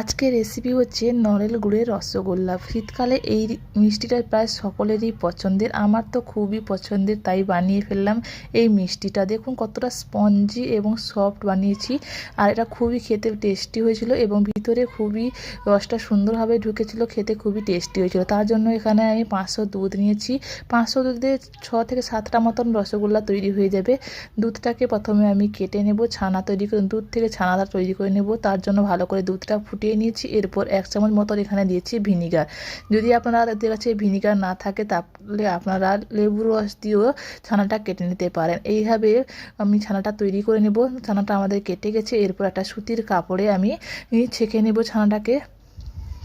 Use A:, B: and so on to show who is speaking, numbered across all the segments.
A: আজকের রেসিপি হচ্ছে নড়েল গুড়ের রসগোল্লা। শীতকালে এই মিষ্টিটা প্রায় সকলেরই পছন্দের। আমার তো খুবই পছন্দের, তাই বানিয়ে ফেললাম এই মিষ্টিটা। দেখুন কতটা স্পঞ্জি এবং সফট বানিয়েছি। আর এটা খুবই খেতে টেস্টি হয়েছিল এবং ভিতরে খুবই রসটা সুন্দরভাবে ঢুকেছিল, খেতে খুবই টেস্টি হয়েছিল। তার জন্য এখানে আমি পাঁচশো দুধ নিয়েছি। পাঁচশো দুধে ছ থেকে সাতটা মতন রসগোল্লা তৈরি হয়ে যাবে। দুধটাকে প্রথমে আমি কেটে নেব, ছানা তৈরি করে দুধ থেকে ছানাটা তৈরি করে নেব। তার জন্য ভালো করে দুধটা ফুটিয়ে নিয়েছি। এরপর এক চামচ মতন এখানে দিয়েছি ভিনিগার। যদি আপনারা আপনাদের কাছে ভিনিগার না থাকে, তাহলে আপনারা লেবুর রস দিয়েও ছানাটা কেটে নিতে পারেন। এইভাবে আমি ছানাটা তৈরি করে নেব। ছানাটা আমাদের কেটে গেছে। এরপর একটা সুতির কাপড়ে আমি ছেঁকে নেব ছানাটাকে।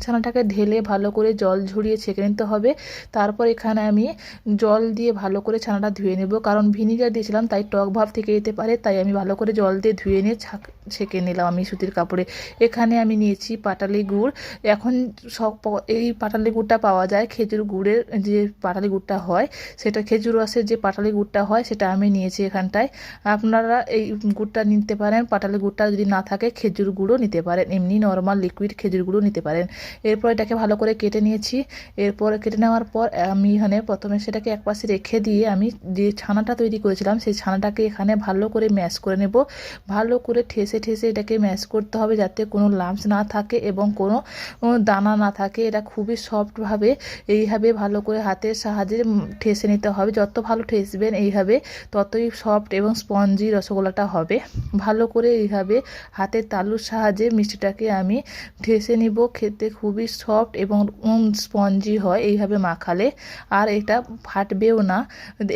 A: ছানাটাকে ঢেলে ভালো করে জল ঝরিয়ে ছেঁকে নিতে হবে। তারপর এখানে আমি জল দিয়ে ভালো করে ছানাটা ধুয়ে নেব। কারণ ভিনিগার দিয়েছিলাম, তাই টক ভাব থেকে যেতে পারে, তাই আমি ভালো করে জল দিয়ে ধুয়ে নিয়ে ছেঁকে নিলাম আমি সুতির কাপড়ে। এখানে আমি নিয়েছি পাটালি গুড়। এখন সব এই পাটালি গুড়টা পাওয়া যায় খেজুর গুড়ের যে পাটালি গুড়টা হয়, সেটা খেজুর রসের যে পাটালি গুড়টা হয়, সেটা আমি নিয়েছি এখানটায়। আপনারা এই গুড়টা নিতে পারেন, পাটালি গুড়টা যদি না থাকে, খেজুর গুঁড়ো নিতে পারেন। এমনি নর্মাল লিকুইড খেজুর গুঁড়ো নিতে পারেন। এরপর এটাকে ভালো করে কেটে নিয়েছি। এরপর কেটে নেওয়ার পর আমি এখানে প্রথমে সেটাকে এক পাশে রেখে দিয়ে আমি যে ছানাটা তৈরি করেছিলাম, সেই ছানাটাকে এখানে ভালো করে ম্যাশ করে নেব। ভালো করে ঠেসে ঠেসে এটাকে ম্যাশ করতে হবে যাতে কোনো লাম্পস না থাকে এবং কোনো দানা না থাকে। এটা খুবই সফটভাবে এইভাবে ভালো করে হাতের সাহায্যে ঠেসে নিতে হবে। যত ভালো ঠেসবেন এইভাবে ততই সফট এবং স্পঞ্জি রসগোল্লাটা হবে। ভালো করে এইভাবে হাতের তালুর সাহায্যে মিষ্টিটাকে আমি ঠেসে নিব। খেতে খুবই সফট এবং স্পঞ্জি হয় এইভাবে মাখালে। আর এটা ফাটবেও না।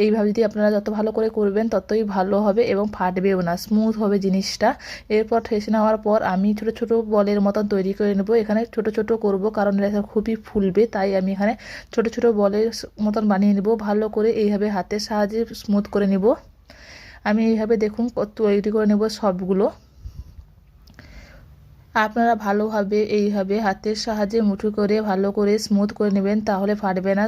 A: এইভাবে যদি আপনারা যত ভালো করে করবেন ততই ভালো হবে এবং ফাটবেও না। স্মুথ হবে জিনিসটা। এরপর ঠেসে নেওয়ার পর আমি ছোট ছোট বলের মতন তৈরি করে নেব। এখানে ছোট ছোট করব কারণ এটা খুবই ফুলবে, তাই আমি এখানে ছোট ছোট বলের মতন বানিয়ে নেব। ভালো করে এইভাবে হাতের সাহায্যে স্মুথ করে নেব। আমি এইভাবে দেখুন তৈরি করে নেব সবগুলো। আপনারা ভালোভাবে এইভাবে হাতের সাহায্যে মুঠো করে, ভালো করে স্মুথ করে নেবেন, তাহলে ফাটবে না।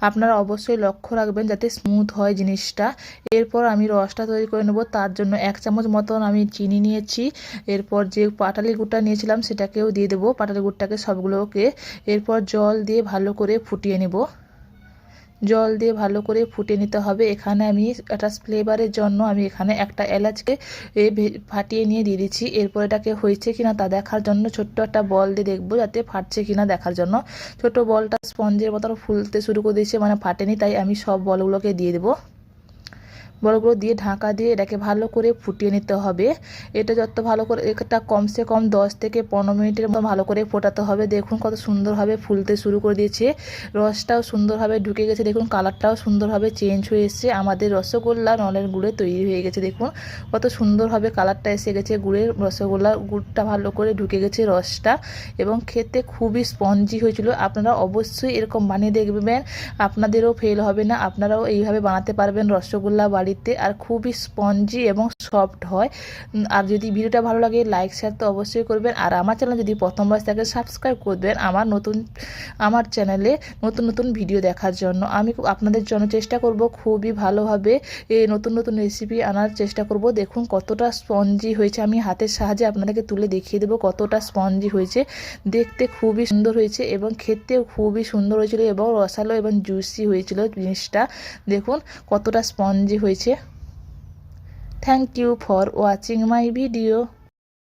A: আপনারা অবশ্যই লক্ষ্য রাখবেন যাতে স্মুথ হয় জিনিসটা। এরপর আমি রসটা তৈরি করে নেব, তার জন্য এক চামচ মতন আমি চিনি নিয়েছি। এরপর যে পাটালি গুড়টা নিয়েছিলাম, সেটাকেও দিয়ে দেবো। পাটালি গুড়টাকে সবগুলোকে। এরপর জল দিয়ে ভালো করে ফুটিয়ে নেব। জল দিয়ে ভালো করে ফুটে নিতে হবে। এখানে আমি একটা ফ্লেভারের জন্য আমি এখানে একটা এলাচকে ফাটিয়ে নিয়ে দিয়ে দিচ্ছি। এরপর এটাকে হয়েছে কিনা তা দেখার জন্য ছোট্ট একটা বল দিয়ে দেখব যাতে ফাটছে কিনা দেখার জন্য। ছোট বলটা স্পঞ্জের মতো ফুলতে শুরু করে দিয়েছে মানে ফাটেনি, তাই আমি সব বলগুলোকে দিয়ে দেবো। বড়গুলো দিয়ে ঢাকা দিয়ে এটাকে ভালো করে ফুটিয়ে নিতে হবে। এটা যত ভালো করে, এটা কমসে কম দশ থেকে পনেরো মিনিটের মতো ভালো করে ফোটাতে হবে। দেখুন কত সুন্দরভাবে ফুলতে শুরু করে দিয়েছে। রসটাও সুন্দরভাবে ঢুকে গেছে। দেখুন কালারটাও সুন্দরভাবে চেঞ্জ হয়ে এসছে। আমাদের রসগোল্লা নলের গুড়ে তৈরি হয়ে গেছে। দেখুন কত সুন্দরভাবে কালারটা এসে গেছে গুড়ের রসগোল্লা গুড়টা ভালো করে ঢুকে গেছে রসটা। এবং খেতে খুবই স্পঞ্জি হয়েছিল। আপনারা অবশ্যই এরকম বানিয়ে দেখবেন। আপনাদেরও ফেল হবে না। আপনারাও এইভাবে বানাতে পারবেন রসগোল্লা বাড়ি বাড়িতে আর খুবই স্পঞ্জি এবং সফট হয়। আর যদি ভিডিওটা ভালো লাগে লাইক শেয়ার তো অবশ্যই করবেন। আর আমার চ্যানেল যদি প্রথমবার থাকে সাবস্ক্রাইব করবেন আমার নতুন, আমার চ্যানেলে নতুন নতুন ভিডিও দেখার জন্য। আমি আপনাদের জন্য চেষ্টা করব খুবই ভালোভাবে এই নতুন নতুন রেসিপি আনার চেষ্টা করব। দেখুন কতটা স্পঞ্জি হয়েছে। আমি হাতের সাহায্যে আপনাদেরকে তুলে দেখিয়ে দেবো কতটা স্পঞ্জি হয়েছে। দেখতে খুবই সুন্দর হয়েছে এবং খেতেও খুবই সুন্দর হয়েছিল এবং রসালো এবং জুসি হয়েছিল জিনিসটা। দেখুন কতটা স্পঞ্জি হয়েছে। Thank you for watching my video